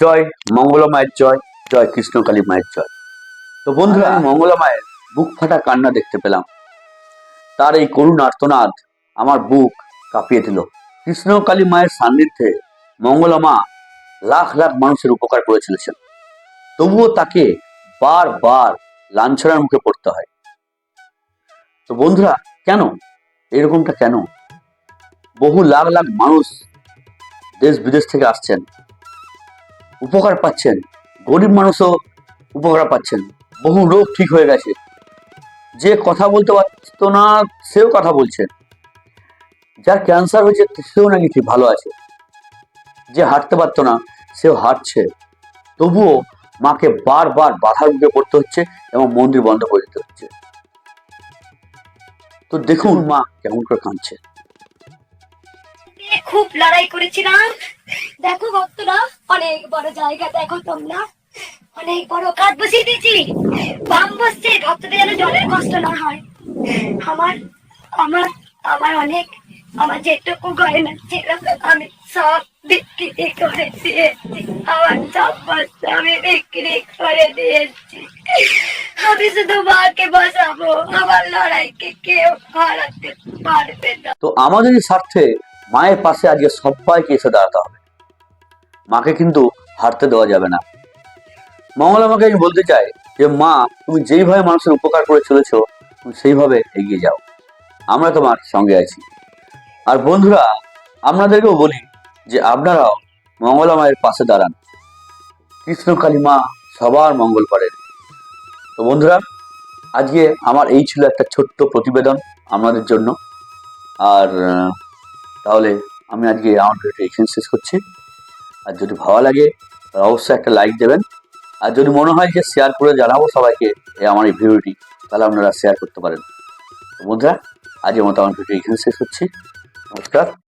জয়, মঙ্গলা মায়ের জয় জয় কৃষ্ণকালী মায়ের জয়। তো বন্ধুরা, আমি মঙ্গলা মায়ের বুক ফাটা কান্না দেখতে পেলাম। তার এই করুণ আর্তনাদ আমার বুক কাঁপিয়ে দিল। কৃষ্ণকালী মায়ের সান্নিধ্যে মঙ্গলা মা লাখ লাখ মানুষের উপকার করে চলেছেন তবুও তাকে বারবার লাঞ্ছনার মুখে পড়তে হয়। তো বন্ধুরা, কেন? এরকমটা কেন? বহু লাখ লাখ মানুষ দেশ বিদেশ থেকে আসছেন। উপকার পাচ্ছেন। গরিব মানুষও উপকার পাচ্ছেন। বহু রোগ ঠিক হয়ে গেছে। যে কথা বলতে পারতো না, সেও কথা বলছে। যার ক্যান্সার হয়েছে, সেও নাকি ঠিক ভালো আছে। যে হাঁটতে পারতো না, সেও হাঁটছে। তবুও মাকে বারবার বাধার মুখে পড়তে হচ্ছে এবং মন্দির বন্ধ করে দিতে হচ্ছে। তো দেখুন মা কেমন করে কাঁদছে। খুব লড়াই করেছিলাম। দেখো ভক্তরা, অনেক বড় জায়গা দেখো তোমরা। অনেক বড় কাজ বসিয়ে দিয়েছি। বাম বসছে, ভক্তদের যেন জলের কষ্ট না হয়। আমার আমার আমার অনেক, আমার যেটুকু গয়না ছিল, আমি সব বিক্রি করে দিয়েছি। আমার সব বস্তু আমি বিক্রি করে দিয়েছি। আমি শুধু মাকে বসাবো, আমার লড়াইকে কেউ হারাতে পারবে না। তো আমাদের স্বার্থে মায়ের পাশে আজকে সবাইকে এসে দাঁড়াতে হবে। মাকে কিন্তু হারতে দেওয়া যাবে না। মঙ্গলা মাকে আমি বলতে চাই যে, মা, তুমি যেইভাবে মানুষের উপকার করে চলেছ, তুমি সেইভাবে এগিয়ে যাও। আমরা তোমার সঙ্গে আছি। আর বন্ধুরা, আপনাদেরকেও বলি যে, আপনারাও মঙ্গলা মায়ের পাশে দাঁড়ান। কৃষ্ণকালী মা সবার মঙ্গল করেন। তো বন্ধুরা, আজকে আমার এই ছিল একটা ছোট্ট প্রতিবেদন আপনাদের জন্য। আর তাহলে আমি আজকে আমার ভিডিওটা এখানে শেষ করছি। আর যদি ভালো লাগে অবশ্যই একটা লাইক দেবেন। আর যদি মনে হয় যে শেয়ার করে জানাব সবাইকে আমার এই ভিডিওটি, তাহলে আপনারা শেয়ার করতে পারেন। বন্ধুরা আজের মতো আমার ভিডিও এখানে শেষ করছি। নমস্কার।